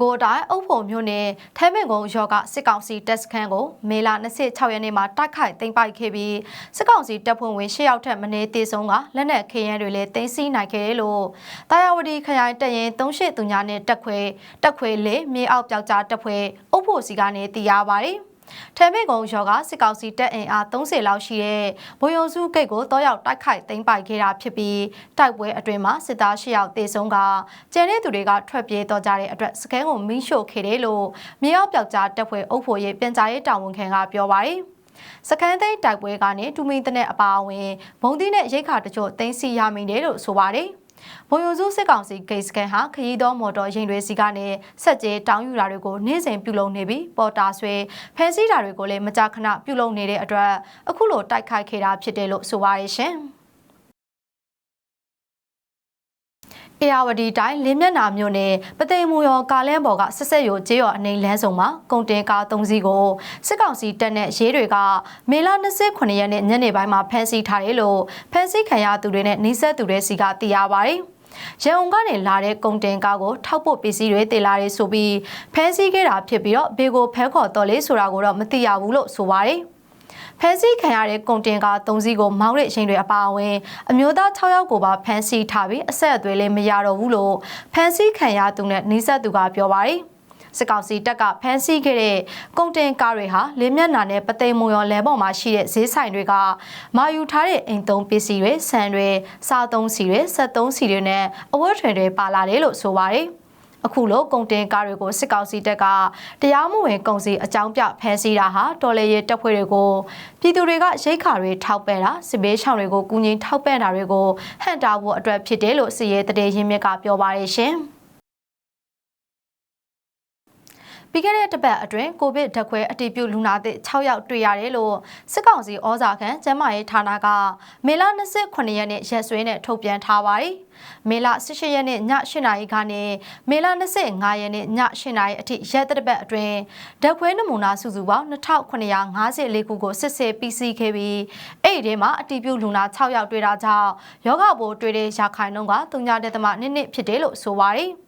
ကိုယ်တိုင်အုပ်ဖို့မျိုးနဲ့ထဲမင်ကုန်းရောကစစ်ကောင်စီတပ်စခန်းကိုမေလ26ရက်နေ့မှာတိုက်ခိုက်သိမ်းပိုက်ခဲ့ပြီးစစ်ကောင်စီတပ်ဖွဲ့ဝင်10ယောက်ထက်မနည်းတေဆုံးကလက်နက်ခဲယမ်းတွေလည်းသိမ်းဆည်းနိုင်ခဲ့တယ်လို့တာယာဝတီခရိုင်တပ်ရင်38သူညာနဲ့တက်ခွဲတက်ခွဲလေးမြေအောက်ပြောက်ကြားတပ်ဖွဲ့အုပ်ဖို့စီကနေသိရပါတယ် ထဲမိကုံရောကစစ်ကောင်စီတပ်အင်အား30လောက်ရှိတဲ့ဘိုယုံစုဂိတ်ကိုတောရောက်တိုက်ခိုက်သိမ်းပိုက်ခဲ့တာဖြစ်ပြီးတိုက်ပွဲအတွင်းမှာစစ်သား၈ယောက်တေဆုံးကကျန်တဲ့သူတွေကထွက်ပြေးတော့ကြတဲ့အတွက်စကဲကိုမင်းရှို့ခဲ့တယ်လို့မြေအောက်ပြောက်ကြားတပ်ဖွဲ့အုပ်ဖို့ရေးပြန်ကြားရေးတာဝန်ခံကပြောပါတယ်စကန်သိန်းတိုက်ပွဲကနေတူမီတနဲ့အပါအဝင်ဘုံသီးနဲ့ရိတ်ခါတချို့တင်းစီရမိတယ်လို့ဆိုပါတယ်။ ဘုံယုံစုစစ်ကောင်စီဂိတ်စကန်ဟာခရီးသောမော်တော်ယာဉ်တွေစီကနေဆက်ကျဲတောင်းယူတာတွေကိုနေ့စဉ်ပြုလုပ်နေပြီးပေါ်တာဆွဲဖန်ဆီးတာတွေကိုလည်းမကြာခဏပြုလုပ်နေတဲ့အတွက်အခုလိုတိုက်ခိုက်ခဲ့တာဖြစ်တယ်လို့ဆိုပါရရှင်။ အေယာဝတီတိုင်းလင်းမျက်နာမြို့နယ်ပသိမ်မူရောကားလန်းပေါ်ကဆက်ဆက်ရိုကျေးရော်အနေလန်းဆောင်မှာကုန်တင်ကား၃စီးကိုစစ်ကောင်စီတပ်နဲ့ရေးတွေကမေလ29ရက်နေ့ညနေပိုင်းမှာဖမ်းဆီးထားတယ်လို့ဖမ်းဆီးခံရသူတွေနဲ့နှိစက်သူတွေစီကသိရပါတယ်။ရန်ကုန်ကနေလာတဲ့ကုန်တင်ကားကိုထောက်ပို့ပစ္စည်းတွေတင်လာတယ်ဆိုပြီးဖမ်းဆီးခဲ့တာဖြစ်ပြီးတော့ဘေကိုဖဲခေါ်တော်လေးဆိုတာကိုတော့မသိရဘူးလို့ဆိုပါတယ်။ ဖမ်းဆီးခံရတဲ့ကုန်တင်ကား၃စီးကိုမောင်းတဲ့အချိန်တွေအပါအဝင်အမျိုးသား6ယောက်ကိုပါဖမ်းဆီးထားပြီးအဆက်အသွယ်လည်းမရတော့ဘူးလို့ဖမ်းဆီးခံရသူနဲ့နှိစက်သူကပြောပါတယ်စစ်ကောင်စီတပ်ကဖမ်းဆီးခဲ့တဲ့ကုန်တင်ကားတွေဟာလင်းမျက်နှာနဲ့ပသိမ်မုံရောလဲပေါ်မှာရှိတဲ့ဈေးဆိုင်တွေကမာယူထားတဲ့အိမ်သုံးပစ္စည်းတွေဆန်တွေစားသုံးစီတွေဆက်သုံးစီတွေနဲ့အဝတ်ထွင်တွေပါလာတယ်လို့ဆိုပါတယ်။ အခုလိုကုန်တင်ကားတွေကိုစစ်ကောင်စီတပ်ကတရားမဝင်ကုန်စည်အကြောင်းပြဖမ်းဆီးတာဟာတော်လေရဲတပ်ဖွဲ့တွေကိုပြည်သူတွေကရိတ်ခါတွေထောက်ပံ့တာစစ်ဘေးရှောင်တွေကိုကူညီထောက်ပံ့တာတွေကိုဟန့်တာဖို့အတွက်ဖြစ်တယ်လို့စီရဲတရေရင်းမြစ်ကပြောပါရရှင်။ ပြီးခဲ့တဲ့တစ်ပတ်အတွင်းကိုဗစ်ဓာတ်ခွဲအတည်ပြုလူနာသစ်6ယောက်တွေ့ရတယ်လို့စစ်ကောင်စီဩဇာခံကျန်းမာရေးဌာနကမေလ29ရက်နေ့ရက်စွဲနဲ့ထုတ်ပြန်ထားပါတယ်။မေလ18ရက်နေ့ည8နာရီကနေမေလ25ရက်နေ့ည8နာရီအထိရက်တစ်ပတ်အတွင်းဓာတ်ခွဲနမူနာစုစုပေါင်း2954ခုကိုစစ်ဆေးပြီးစီးခဲ့ပြီးအဲ့ဒီထဲမှာအတည်ပြုလူနာ6ယောက်တွေ့တာကြောင့်ယောဂဘိုးတွေ့တဲ့ရာခိုင်နှုန်းက3.2နစ်ဖြစ်တယ်လို့ဆိုပါတယ်။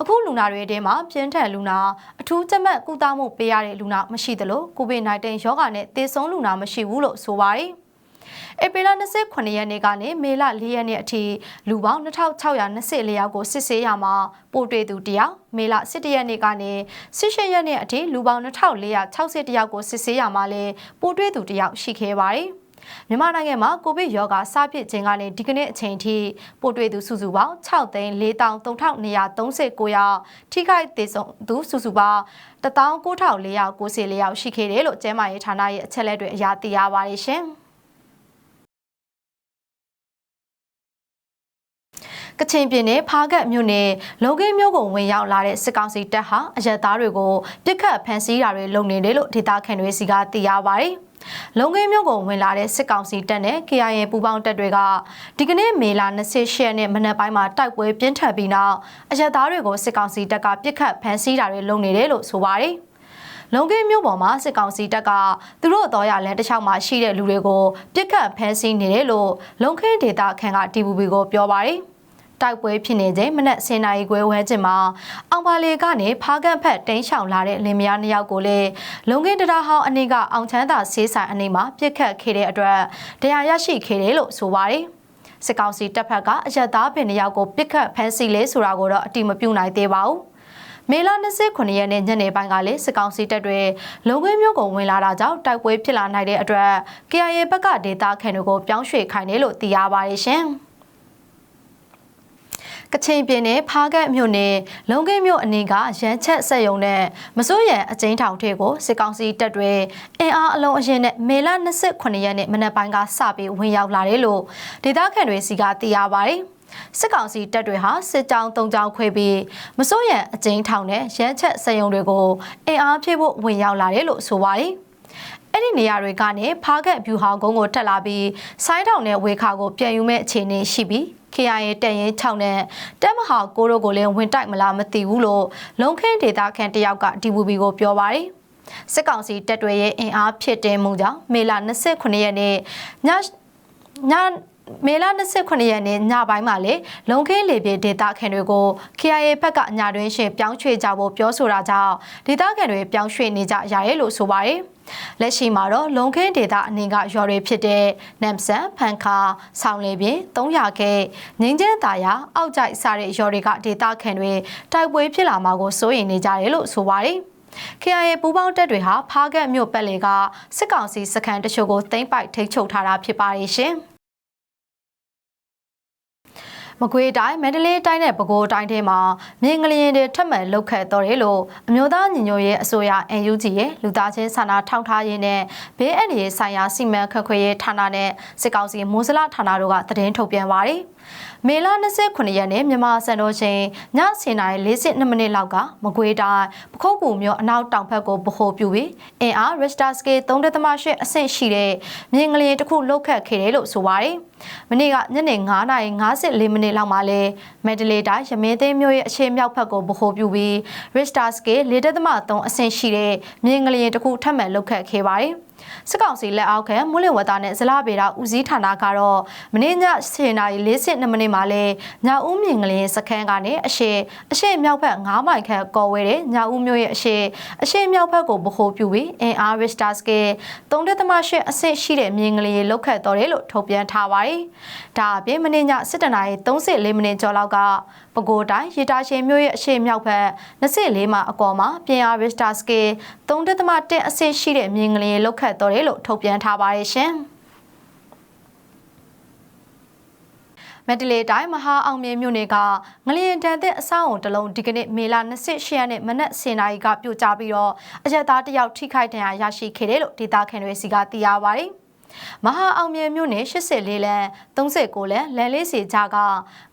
အခုလူနာတွေထဲမှာပြင်းထန်လူနာအထူးကြက်မှတ်ကုသမှုပေးရတဲ့လူနာမရှိသလိုကိုဗစ် -19 ရောဂါနဲ့သေဆုံးလူနာမရှိဘူးလို့ဆိုပါတယ်။ဧပြီလ29ရက်နေ့ကနေမေလ4ရက်နေ့အထိလူပေါင်း2624ယောက်ကိုစစ်ဆေးရမှာပို့တွေ့သူတယောက်မေလ17ရက်နေ့ကနေ18ရက်နေ့အထိလူပေါင်း2460ယောက်ကိုစစ်ဆေးရမှာလဲပို့တွေ့သူတယောက်ရှိခဲ့ပါတယ်။ မြန်မာနိုင်ငံမှာကိုဗစ်ရောဂါစဖြစ်ခြင်းကနေဒီကနေ့အချိန်ထိပို့တွေ့သူစုစုပေါင်း6သိန်း4339ယောက်ထိခိုက်သေဆုံးသူစုစုပေါင်း19494ယောက်ရှိခဲ့တယ်လို့ကျန်းမာရေးဌာနရဲ့အချက်လက်တွေအရသိရပါတယ်ရှင်။ကချင်ပြည်နယ်ဖားကတ်မြို့နယ်လုံခင်းမြို့ကိုဝင်ရောက်လာတဲ့စစ်ကောင်စီတပ်ဟာအရက်သားတွေကိုပြစ်ခတ်ဖမ်းဆီးတာတွေလုပ်နေတယ်လို့ဒေသခံတွေစီကသိရပါတယ်။ လုံငင်းမြို့ကိုဝင်လာတဲ့စစ်ကောင်စီတပ်နဲ့ KIA ပူးပေါင်းတပ်တွေကဒီကနေ့မေလ28ရက်နေ့မနက်ပိုင်းမှာတိုက်ပွဲပြင်းထန်ပြီးနောက်အရက်သားတွေကိုစစ်ကောင်စီတပ်ကပြစ်ခတ်ဖမ်းဆီးတာတွေလုပ်နေတယ်လို့ဆိုပါတယ်။လုံကင်းမြို့ပေါ်မှာစစ်ကောင်စီတပ်ကသူတို့တော်ရလန်တစ်ချောင်းမှာရှိတဲ့လူတွေကိုပြစ်ခတ်ဖမ်းဆီးနေတယ်လို့လုံခင်းဒေတာခန်က TVB ကိုပြောပါတယ်။ တိုက်ပွဲဖြစ်နေချိန်မနက်10:00နာရီခွဲဝဲချိန်မှာအောင်ပါလေကနေဖားကန့်ဖက်တင်းချောင်လာတဲ့လင်မယားနှစ်ယောက်ကိုလည်းလုံကင်းတရားဟောင်းအနေကအောင်ချမ်းသာဆေးဆိုင်အနေမှာပြစ်ခတ်ခဲ့တဲ့အတွက်တရားရရှိခဲ့တယ်လို့ဆိုပါတယ်။စစ်ကောင်စီတပ်ဖက်ကအရက်သားပင်နှစ်ယောက်ကိုပြစ်ခတ်ဖမ်းဆီးလဲဆိုတာကိုတော့အတိမပြုနိုင်သေးပါဘူး။မေလ29ရက်နေ့ညနေပိုင်းကလည်းစစ်ကောင်စီတပ်တွေလုံခွင်းမြို့ကိုဝင်လာတာကြောင့်တိုက်ပွဲဖြစ်လာနိုင်တဲ့အတွက် KIA ဘက်ကဒေတာခံတွေကိုပြောင်းရွှေ့ခိုင်းတယ်လို့သိရပါတယ်ရှင်။ ကချင်ပြည်နယ်ဖားကတ်မြို့နယ်လုံကင်းမြို့အနီးကရန်ချက်ဆက်ယုံနဲ့မစိုးရန်အကျဉ်းထောင်ထဲကိုစစ်ကောင်စီတပ်တွေအင်အားအလုံးအရင်နဲ့မေလ29ရက်နေ့မနက်ပိုင်းကစပြီးဝင်ရောက်လာတယ်လို့ဒေသခံတွေစီကသိရပါတယ်။စစ်ကောင်စီတပ်တွေဟာစစ်ကြောင်း၃ကြောင်းခွဲပြီးမစိုးရန်အကျဉ်းထောင်နဲ့ရန်ချက်ဆက်ယုံတွေကိုအင်အားဖြည့်ဖို့ဝင်ရောက်လာတယ်လို့ဆိုပါတယ်။အဲ့ဒီနေရာတွေကနေဖားကက်ဗျူဟာကုန်းကိုတက်လာပြီးဆိုင်းတောင်နဲ့ဝေခါကိုပြန်ယူမဲ့အခြေအနေရှိပြီး KIA တန်ရင်6နဲ့တက်မဟာကိုတို့ကိုလည်းဝင်တိုက်မလားမသိဘူးလို့လုံခင်းဒေတာခန်တယောက်က DVB ကိုပြောပါတယ်စစ်ကောင်စီတပ်တွေရဲ့အင်အားဖြစ်တင်မှုကြောင့်မေလ29ရက်နေ့ညည မေလ29ရက်နေ့ညပိုင်းမှာလေလုံခင်းလေပြေဒေတာခင်တွေကို KIA ဘက်ကညတွင်ရှင်ပြောင်းရွှေ့ကြဖို့ပြောဆိုတာကြောင့်ဒေတာခင်တွေပြောင်းရွှေ့နေကြရတယ်လို့ဆိုပါတယ်။လက်ရှိမှာတော့လုံခင်းဒေတာအနေကရွာတွေဖြစ်တဲ့နမ်ဆန်ဖန်ခါဆောင်းလေပြင်း300ခဲငင်းကျန်းတာယာအောက်ကြိုက်စတဲ့ရွာတွေကဒေတာခင်တွေတိုက်ပွဲဖြစ်လာမှာကိုစိုးရိမ်နေကြတယ်လို့ဆိုပါတယ်။ KIA ပူးပေါင်းတပ်တွေဟာဖားကတ်မြို့ပတ်လေကစစ်ကောင်စီစခန်းတချို့ကိုသိမ်းပိုက်ထိန်းချုပ်ထားတာဖြစ်ပါတယ်ရှင်။ မကွေးတိုင်းမန္တလေးတိုင်းနဲ့ပဲခူးတိုင်းထဲမှာမြင်းငလျင်တွေထပ်မံလောက်ခတ်တော်တယ်လို့အမျိုးသားညီညွတ်ရေးအစိုးရ NUG ရဲ့လူသားချင်းစာနာထောက်ထားရေးနဲ့ဘေးအန္တရာယ်ဆိုင်ရာစီမံခန့်ခွဲရေးဌာနနဲ့စစ်ကောင်စီမိုးစလဌာနတို့ကသတင်းထုတ်ပြန်ပါတယ်။မေလ29ရက်နေ့မြန်မာစံတော်ချိန်ည7:42မိနစ်လောက်ကမကွေးတိုင်းပခုတ်ကူမြို့အနောက်တောင်ဘက်ကိုဗဟိုပြုပြီးအင်အား Richter scale 3.8အဆင့်ရှိတဲ့မြင်းငလျင်တစ်ခုလှုပ်ခတ်ခဲ့တယ်လို့ဆိုပါတယ်။ မနေ့ကညနေ9:54မိနစ်လောက်မှာလဲမက်ဒလေတိုင်းရမင်းသိမ်းမြို့ရဲ့အခြေမြောက်ဘက်ကိုဗဟိုပြုပြီး Richter scale 4.3အဆင့်ရှိတဲ့မြင်းငလျင်တစ်ခုထပ်မံလှုပ်ခတ်ခဲ့ပါတယ်။ စစ်ကောင်စီလက်အောက်ခံမူလဝတာနဲ့ဇလပေတာဦးစီးဌာနကတော့မနေ့ည7:42မိနစ်မှာလဲညဦးမြင့်ကလေးစခန်းကနေအရှိအရှိမြောက်ဘက်9မိုင်ခန့်ကော်ဝဲတဲ့ညဦးမြို့ရဲ့အရှိအရှိမြောက်ဘက်ကိုဗဟိုပြုပြီးအင်အားရစ်တာစကေ3.8အဆင့်ရှိတဲ့မြင်းကလေးလောက်ခတ်တော်တယ်လို့ထုတ်ပြန်ထားပါတယ်။ဒါအပြင်မနေ့ည7:34မိနစ်ကျော်လောက်ကပဲခူးတိုင်းရေတာရှင်မြို့ရဲ့အရှိမြောက်ဘက်24မှာအကောမှာပြင်အားရစ်တာစကေ3.1အဆင့်ရှိတဲ့မြင်းကလေးလောက်ခတ်တော်တယ်လို့ထုတ်ပြန်ထားပါတယ်ရှင်။မက်ဒလေတိုင်းမဟာအောင်မြင်မြို့နယ်ကငလျင်တန်တဲ့အဆောက်အုံတစ်လုံးဒီကနေ့မေလ28ရက်နေ့မနက်10:00နာရီကပြိုကျပြီးတော့အရက်သားတယောက်ထိခိုက်ဒဏ်ရာရရှိခဲ့တယ်လို့ဒေသခံတွေစီကသိရပါတယ်။ မဟာအောင်မြင်မြို့နယ်84လမ်း39လမ်းလမ်းလေးစီကြားက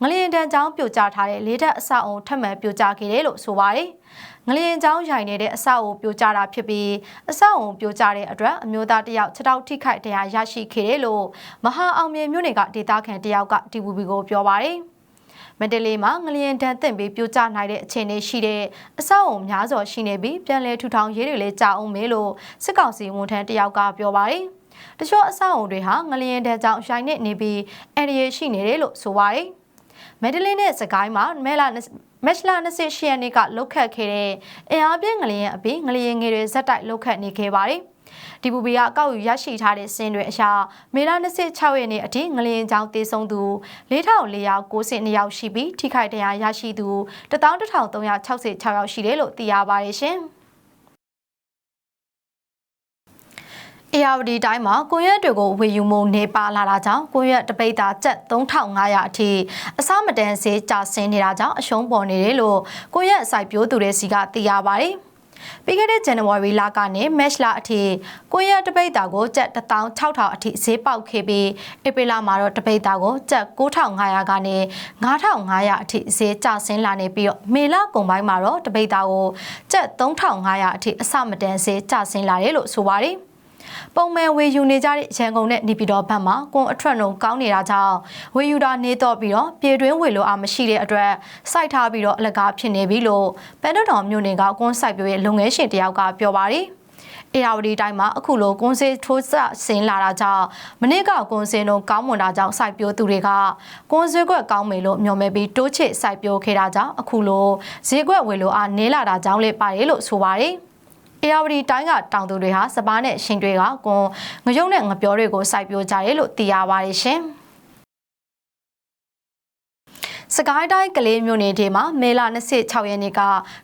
ငလျင်တန်းချောင်းပြိုကျထားတဲ့လေးထပ်အဆောက်အုံထပ်မံပြိုကျခဲ့တယ်လို့ဆိုပါတယ်။ငလျင်ချောင်းရိုင်နေတဲ့အဆောက်အုံပြိုကျတာဖြစ်ပြီးအဆောက်အုံပြိုကျတဲ့အတွက်အမျိုးသားတယောက်ခြေထောက်ထိခိုက်ဒဏ်ရာရရှိခဲ့တယ်လို့မဟာအောင်မြင်မြို့နယ်ကဒေသခံတယောက်က TVB ကိုပြောပါတယ်။မန္တလေးမှာငလျင်တန်းတင့်ပြီးပြိုကျနိုင်တဲ့အခြေအနေရှိတဲ့အဆောက်အုံများစွာရှိနေပြီးပြန်လည်ထူထောင်ရေးတွေလည်းကြာအောင်မေးလို့စစ်ကောင်စီဝန်ထမ်းတယောက်ကပြောပါတယ်။ တချို့အဆောက်အုံတွေဟာငလျင်တဲ့ကြောင့်ရှိုင်းနေနေပြီးအန်ရီရှိနေတယ်လို့ဆိုပါတယ်။မက်ဒလင်းနဲ့စကိုင်းမှာမဲလာမက်လာ28ရက်နေ့ကလုတ်ခတ်ခဲ့တဲ့အင်အားပြင်းငလျင်အပြီးငလျင်ငယ်တွေဇက်တိုက်လုတ်ခတ်နေခဲ့ပါတယ်။ဒီပူပီကအကောက်ယူရရှိထားတဲ့စင်းတွေအရာမေလ26ရက်နေ့အထိငလျင်ကြောင်းတည်ဆုံသူ4490ယောက်ရှိပြီးထိခိုက်ဒဏ်ရာရရှိသူ11366ယောက်ရှိတယ်လို့သိရပါတယ်ရှင်။ အေယာဝတီတိုင်းမှာကိုရက်တွေကိုဝေယူမှုနေပါလာတာကြောင့်ကိုရက်တပိတ်တာကျပ်3500အထိအစမတန်စေးကျဆင်းနေတာကြောင့်အရှုံးပေါ်နေတယ်လို့ကိုရက်စိုက်ပြိုးသူတွေစီကသိရပါတယ်။ပြီးခဲ့တဲ့ဇန်နဝါရီလကနေမတ်လအထိကိုရတပိတ်တာကိုကျပ်16000အထိဈေးပေါက်ခဲ့ပြီးဧပြီလမှာတော့တပိတ်တာကိုကျပ်9500ကနေ9500အထိဈေးကျဆင်းလာနေပြီးတော့မေလကုန်ပိုင်းမှာတော့တပိတ်တာကိုကျပ်3500အထိအစမတန်ဈေးကျဆင်းလာတယ်လို့ဆိုပါတယ်။ ပုံမှန်ဝေယူနေကြတဲ့ရန်ကုန်နဲ့နေပြည်တော်ဘက်မှာကွန်အထရက်နှုန်းကောင်းနေတာကြောင့်ဝေယူတာနေတော့ပြီးတော့ပြည်တွင်းဝေလိုအားမရှိတဲ့အတွက်စိုက်ထားပြီးတော့အလကားဖြစ်နေပြီလို့ပန်းတော်မြို့နယ်ကကွန်စိုက်ပြိုးရဲ့လုပ်ငန်းရှင်တယောက်ကပြောပါတယ်အေယာဝတီတိုင်းမှာအခုလိုကွန်စေးထိုးစဆင်းလာတာကြောင့်မနေ့ကကွန်စင်းတို့ကောင်းမွန်တာကြောင့်စိုက်ပျိုးသူတွေကကွန်စေးကွက်ကောင်းမယ်လို့မျှော်မှန်းပြီးတိုးချစ်စိုက်ပျိုးခဲ့တာကြောင့်အခုလိုဈေးကွက်ဝယ်လို့အားနည်းလာတာကြောင့်လည်းပါတယ်လို့ဆိုပါတယ်။ အေယာဝတီတိုင်းကတောင်သူတွေဟာစပားနဲ့ရှင်တွေကကွန်ငရုတ်နဲ့ငပြောတွေကိုစိုက်ပျိုးကြတယ်လို့သိရပါတယ်ရှင်။စကိုင်းတိုင်းကလေးမြို့နယ်ထဲမှာမေလ26ရက်နေ့က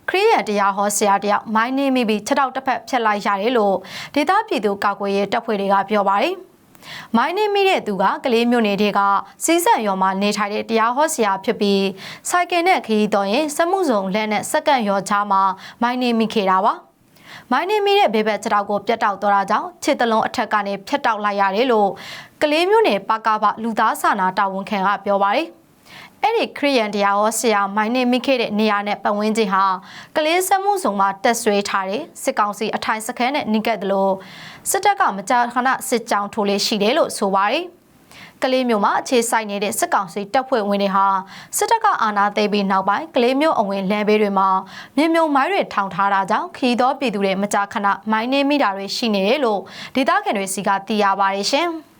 ခရီးရန်တရားဟောဆရာတယောက်မိုင်းနေမိပြီးခြေထောက်တစ်ဖက်ဖြတ်လိုက်ရတယ်လို့ဒေသပြည်သူကာကွယ်ရေးတပ်ဖွဲ့တွေကပြောပါတယ်။မိုင်းနေမိတဲ့သူကကလေးမြို့နယ်ထဲကစီးစံရော်မှာနေထိုင်တဲ့တရားဟောဆရာဖြစ်ပြီးစိုက်ကယ်နဲ့ခရီးတော်ရင်စမှုစုံလက်နဲ့စက္ကန့်ရော်ချာမှာမိုင်းနေမိခဲ့တာပါ။ မိုင်းနေမိတဲ့ဘေးဘက်ခြေထောက်ကိုပြတ်တောက်သွားတာကြောင့်ခြေတလုံးအထက်ကနေဖြတ်တောက်လိုက်ရတယ်လို့ကလေးမျိုးနယ်ပကပလူသားစာနာတာဝန်ခံကပြောပါတယ်အဲ့ဒီခရီးယန်တရားဟောဆရာမိုင်းနေမိခဲ့တဲ့နေရာနဲ့ပတ်ဝန်းကျင်ဟာကလေးစမှုစုံမှာတက်ဆွဲထားတဲ့စစ်ကောင်စီအထိုင်စခန်းနဲ့နှိကက်တယ်လို့စစ်တပ်ကမကြာခဏစစ်ကြောင်းထိုးလေးရှိတယ်လို့ဆိုပါတယ်။ ကလေးမျိုးမှာအခြေစိုက်နေတဲ့စစ်ကောင်စီတပ်ဖွဲ့ဝင်တွေဟာစစ်တပ်ကအာဏာသိမ်းပြီးနောက်ပိုင်းကလေးမျိုးအဝင်လမ်းဘေးတွေမှာမြေမြုံမိုင်းတွေထောင်ထားတာကြောင့်ခီးသောပြည်သူတွေမကြာခဏမိုင်းနေမိတာတွေရှိနေတယ်လို့ဒေသခံတွေစီကသိရပါတယ်ရှင်။